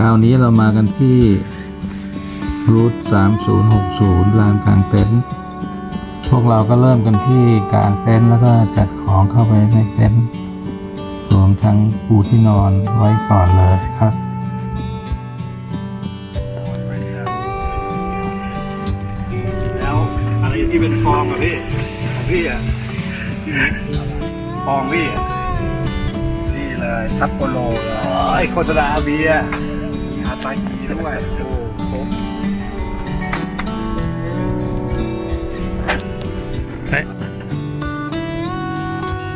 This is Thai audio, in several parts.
ราวนี้เรามากันที่รูท3060 ลานกลางเต็นท์พวกเราก็เริ่มกันที่กลางเต็นท์แล้วก็จัดของเข้าไปในเต็นท์รวมทั้งปูที่นอนไว้ก่อนเลยครับแล้วอะไรที่เป็นฟองอะพี่พี่อะฟองพี่นี่เลยซัปโปโรไอ้โฆษณาเบียร์ ซาฮีด้วยโอ้โห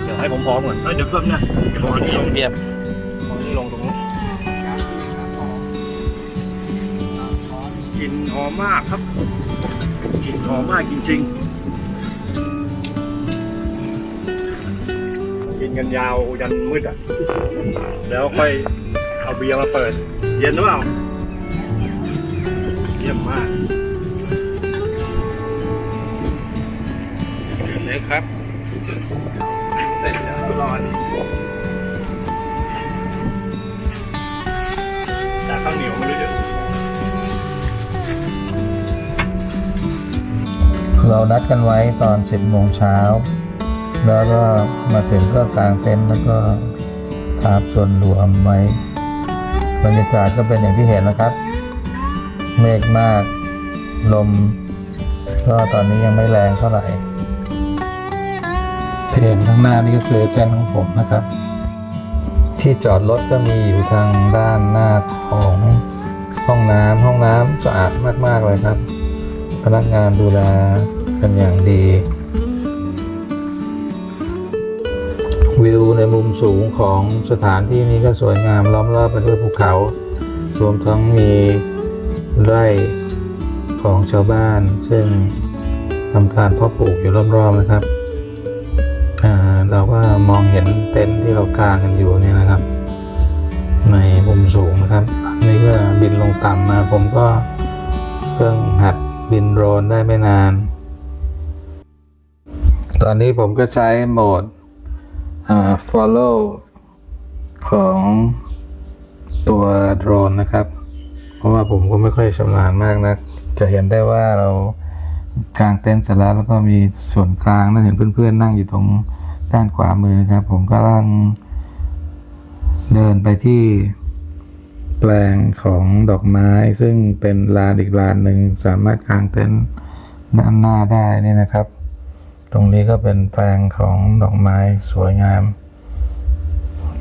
เดี๋ยวให้ผมพร้อมก่อนเดี๋ยวเพิ่มนะเดี๋ยวผมเอาอันนี้ลงเรียบเอาอันนี้ลงตรงนู้กลินหอมมากครับกลินหอมมากจริง ๆ กินกันยาวยันมืดอะ แล้วค่อยเอาเบียร์มาเปิด ย็นหรือเปล่า เยี่ยมมากเลยครับเสร็จแล้วรอนี่จากข้าวเหนียวไม่รู้เดี๋ยเรานัดกันไว้ตอน10โมงเช้า แล้วก็มาถึงก็กางเต็นท์แล้วก็ทาบส่วนรวมไว้ บรรยากาศก็เป็นอย่างที่เห็นนะครับ เมฆมาก ลม ก็ตอนนี้ยังไม่แรงเท่าไหร่ที่เห็นข้างหน้านี่ก็คือเต็นท์ของผมนะครับ ที่จอดรถก็มีอยู่ทางด้านหน้าของห้องน้ำห้องน้ำสะอาดมากๆเลยครับ พนักงานดูแลกันอย่างดี วิวในมุมสูงของสถานที่นี้ก็สวยงามล้อมรอบไปด้วยภูเขา รวมทั้งมีไร่ของชาวบ้าน ซึ่งทำการเพาะปลูกอยู่รอบๆนะครับอ่าเราก็มองเห็นเต็นท์ที่เรากางกันอยู่เนี่ยนะครับ ในมุมสูงนะครับนี่ก็บินลงต่ำมาผมก็เพิ่งหัดบินโดรนได้ไม่นาน ตอนนี้ผมก็ใช้โหมด follow ของตัวโดรนนะครับ เพราะว่าผมก็ไม่ค่อยชำนาญมากนักจะเห็นได้ว่าเรากลางเต็นท์เสร็จแล้วแล้วก็มีส่วนกลางแล้วเห็นเพื่อนๆนั่งอยู่ตรงด้านขวามือนะครับ ผมก็ลังเดินไปที่แปลงของดอกไม้ ซึ่งเป็นลานอีกลานหนึ่งสามารถกางเต็นท์ด้านหน้าได้นี่นะครับ ตรงนี้ก็เป็นแปลงของดอกไม้สวยงาม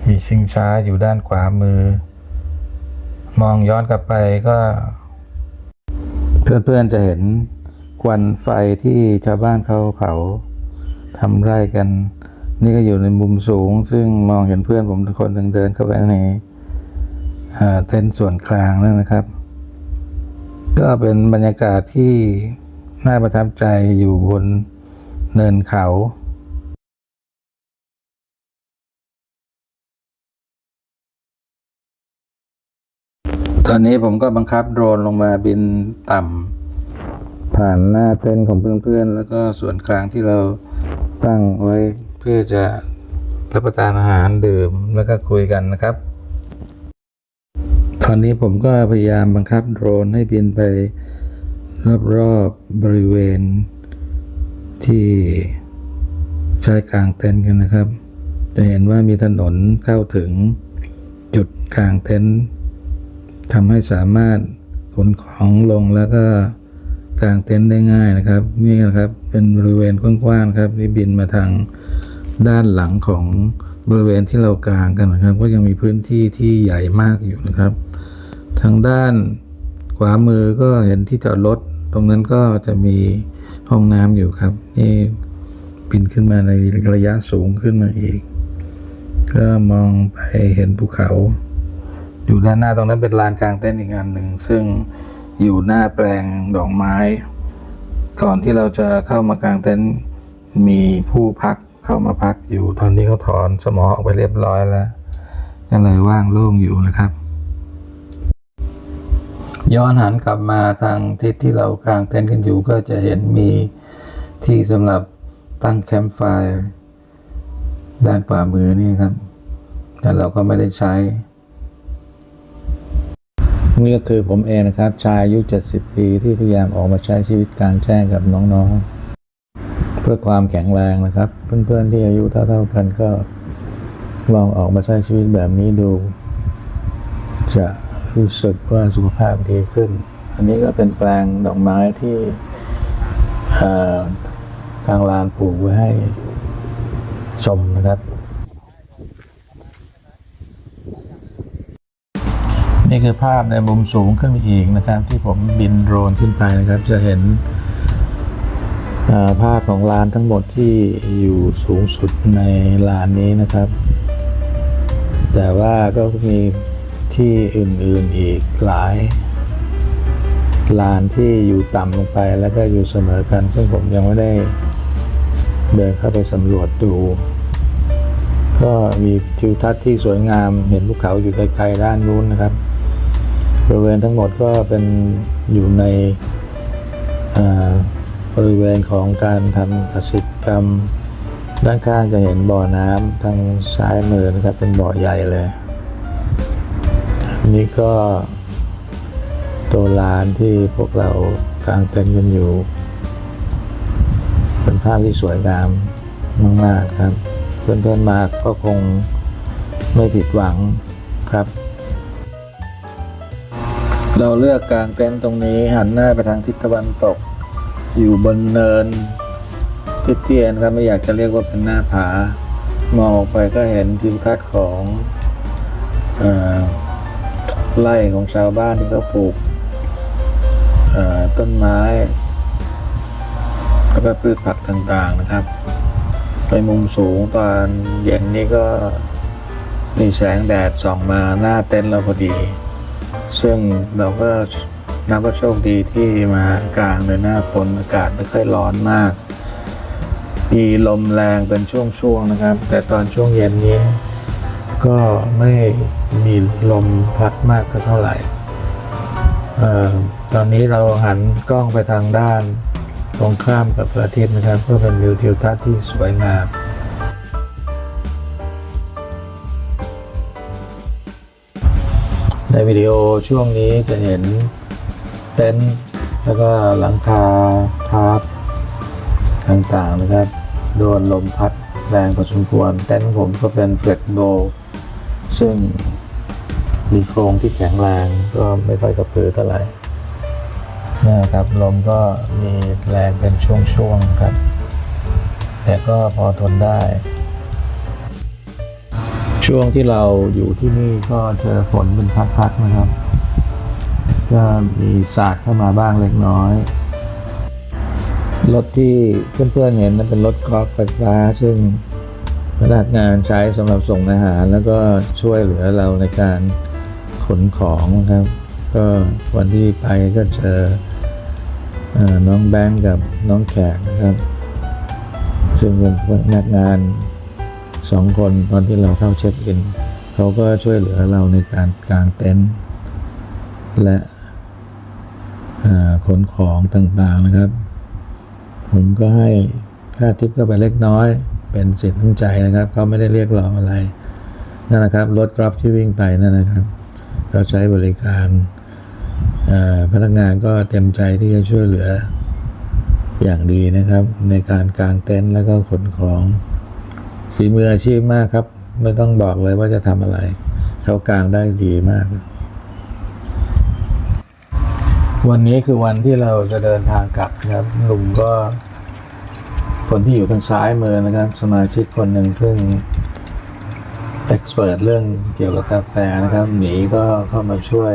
มีชิงช้าอยู่ด้านขวามือ มองย้อนกลับไปก็ เพื่อนๆจะเห็นควันไฟที่ชาวบ้านเขาเผาทำไร่กัน นี่ก็อยู่ในมุมสูง ซึ่งมองเห็นเพื่อนผมคนหนึ่งเดินเข้าไปในเต็นท์ส่วนกลางนั่นนะครับ ก็เป็นบรรยากาศที่น่าประทับใจอยู่บน เนินเขาตอนนี้ผมก็บังคับโดรนลงมาบินต่ำผ่านหน้าเต็นท์ของเพื่อนๆ แล้วก็ส่วนกลางที่เราตั้งไว้เพื่อจะรับประทานอาหารดื่มแล้วก็คุยกันนะครับ ตอนนี้ผมก็พยายามบังคับโดรนให้บินไปรอบๆบริเวณ ที่ใช้กลางเต็นท์กันนะครับ จะเห็นว่ามีถนนเข้าถึงจุดกลางเต็นท์ทำให้สามารถขนของลงแล้วก็กางเต็นท์ได้ง่ายนะครับนี่นะครับเป็นบริเวณกว้างๆครับที่บินมาทางด้านหลังของบริเวณที่เรากางกันนะครับ ก็ยังมีพื้นที่ที่ใหญ่มากอยู่นะครับ ทางด้านขวามือก็เห็นที่จอดรถตรงนั้นก็จะมี ห้องน้ำอยู่ครับนี่บินขึ้นมาในระยะสูงขึ้นมาอีก ก็มองไปเห็นภูเขา อยู่ด้านหน้าตรงนั้นเป็นลานกลางเต็นอีกอันหนึ่ง ซึ่งอยู่หน้าแปลงดอกไม้ ก่อนที่เราจะเข้ามากลางเต็นท์มีผู้พักเข้ามาพักอยู่ตอนนี้เขาถอนสมอออกไปเรียบร้อยแล้วก็เลยว่างโล่งอยู่นะครับ ย้อนหันกลับมาทางทิศที่เรากางเต็นท์กันอยู่ก็จะเห็นมีที่สำหรับตั้งแคมป์ไฟด้านขวามือนี่ครับ แต่เราก็ไม่ได้ใช้ นี่ก็คือผมเองนะครับ ชายอายุ 70 ปีที่พยายามออกมาใช้ชีวิตกลางแจ้งกับน้องๆ เพื่อความแข็งแรงนะครับ เพื่อนๆ ที่อายุเท่าๆกันก็ลองออกมาใช้ชีวิตแบบนี้ดู จะ รู้สึกว่าสุขภาพดีขึ้น อันนี้ก็เป็นแปลงดอกไม้ที่ทางลานปลูกไว้ให้ชมนะครับ นี่คือภาพในมุมสูงขึ้นไปอีกนะครับ ที่ผมบินโดรนขึ้นไปนะครับ จะเห็นภาพของลานทั้งหมดที่อยู่สูงสุดในลานนี้นะครับ แต่ว่าก็มี ที่อื่นๆอีกหลายลานที่อยู่ต่ำลงไปแล้วก็อยู่เสมอกัน ซึ่งผมยังไม่ได้เดินเข้าไปสำรวจดู ก็มีทิวทัศน์ที่สวยงามเห็นภูเขาอยู่ไกลๆด้านนู้นนะครับ บริเวณทั้งหมดก็เป็นอยู่ในบริเวณของการทำกสิกรรม ด้านข้างจะเห็นบ่อน้ำทางซ้ายมือนะครับเป็นบ่อใหญ่เลย นี่ก็ตัวลานที่พวกเรากางเต็นท์กันอยู่ เป็นภาพที่สวยงามมากๆครับ เพื่อนๆมาก็คงไม่ผิดหวังครับ เราเลือกกางเต็นท์ตรงนี้หันหน้าไปทางทิศตะวันตก อยู่บนเนินเตี้ยๆนะครับไม่อยากจะเรียกว่าเป็นหน้าผามองออกไปก็เห็นทิวทัศน์ของอ ไร่ของชาวบ้านที่เขาปลูกต้นไม้แล้วก็พืชผักต่างๆนะครับ ไปมุมสูงตอนเย็นนี้ก็มีแสงแดดส่องมาหน้าเต็นท์เราพอดี ซึ่งเราก็นับว่าโชคดีที่มากลางในหน้าฝนอากาศไม่ค่อยร้อนมาก มีลมแรงเป็นช่วงๆนะครับ แต่ตอนช่วงเย็นนี้ ก็ไม่มีลมพัดมากก็เท่าไหร่เอ่อตอนนี้เราหันกล้องไปทางด้านตรงข้ามกับพระอาทิตย์นะครับ เพื่อเป็นวิวทิวทัศน์ที่สวยงามในวิดีโอช่วงนี้จะเห็นเต็นท์แล้วก็หลังคาทาร์ปต่างๆนะครับ โดนลมพัดแรงพอสมควรเต็นท์ผมก็เป็นเฟลกโบ ซึ่งมีโครงที่แข็งแรงก็ไม่ค่อยกระพือเท่าไหร่นะครับลมก็มีแรงเป็นช่วงๆครับ แต่ก็พอทนได้ ช่วงที่เราอยู่ที่นี่ก็เจอฝนเป็นพักๆนะครับ ก็มีสาดเข้ามาบ้างเล็กน้อย รถที่เพื่อนๆเห็นนั้นเป็นรถกอล์ฟไฟฟ้าซึ่ง พนักงานใช้สำหรับส่งอาหาร แล้วก็ช่วยเหลือเราในการขนของนะครับ ก็วันที่ไปก็เจออน้องแบงค์กับน้องแขกนะครับ ซึ่งเป็นพนักงานสองคนตอนที่เราเข้าเช็คอินเขาก็ช่วยเหลือเราในการกางเต็นท์และขนของต่างๆนะครับ ผมก็ให้ค่าทิปก็ไปเล็กน้อย เป็นสิทธิ์น้ำใจนะครับ เขาไม่ได้เรียกร้องอะไรนั่นนะครับรถกรอบที่วิ่งไปนั่นนะครับเราใช้บริการพนักงานก็เต็มใจที่จะช่วยเหลืออย่างดีนะครับ ในการกางเต็นท์แล้วก็ขนของฝีมืออาชีพมากครับ ไม่ต้องบอกเลยว่าจะทำอะไร เขากางได้ดีมาก วันนี้คือวันที่เราจะเดินทางกลับนะครับหนุ่มก็ คนที่อยู่ทางซ้ายมือนะครับ สมาชิกคนหนึ่งซึ่งเอ็กซ์เพรสเรื่องเกี่ยวกับกาแฟนะครับ หมีก็เข้ามาช่วย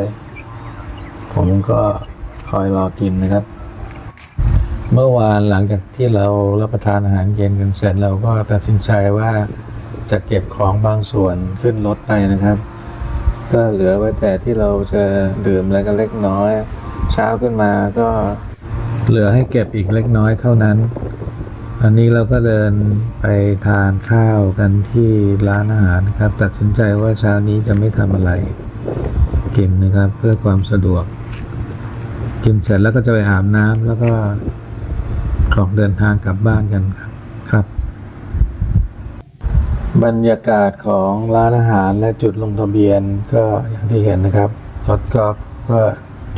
ผมก็คอยรอกินนะครับ เมื่อวานหลังจากที่เรารับประทานอาหารเย็นกันเสร็จเราก็ตัดสินใจว่าจะเก็บของบางส่วนขึ้นรถไปนะครับ ก็เหลือไว้แต่ที่เราจะดื่มแล้วก็เล็กน้อย เช้าขึ้นมาก็เหลือให้เก็บอีกเล็กน้อยเท่านั้น อันนี้เราก็เดินไปทานข้าวกันที่ร้านอาหารครับ ตัดสินใจว่าเช้านี้จะไม่ทำอะไรกินนะครับ เพื่อความสะดวก กินเสร็จแล้วก็จะไปอาบน้ำแล้วก็ออกเดินทางกลับบ้านกันครับครับ บรรยากาศของร้านอาหารและจุดลงทะเบียนก็อย่างที่เห็นนะครับรถกอล์ฟก็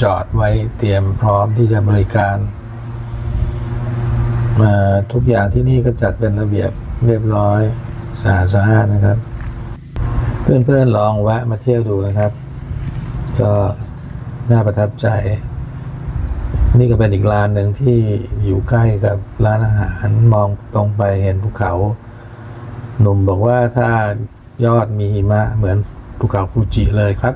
จอดไว้เตรียมพร้อมที่จะบริการ มาทุกอย่างที่นี่ก็จัดเป็นระเบียบเรียบร้อยสะอาดสะอาดนะครับ เพื่อนๆลองแวะมาเที่ยวดูนะครับ ก็น่าประทับใจ นี่ก็เป็นอีกร้านหนึ่งที่อยู่ใกล้กับร้านอาหารมองตรงไปเห็นภูเขา หนุ่มบอกว่าถ้ายอดมีหิมะเหมือนภูเขาฟูจิเลยครับ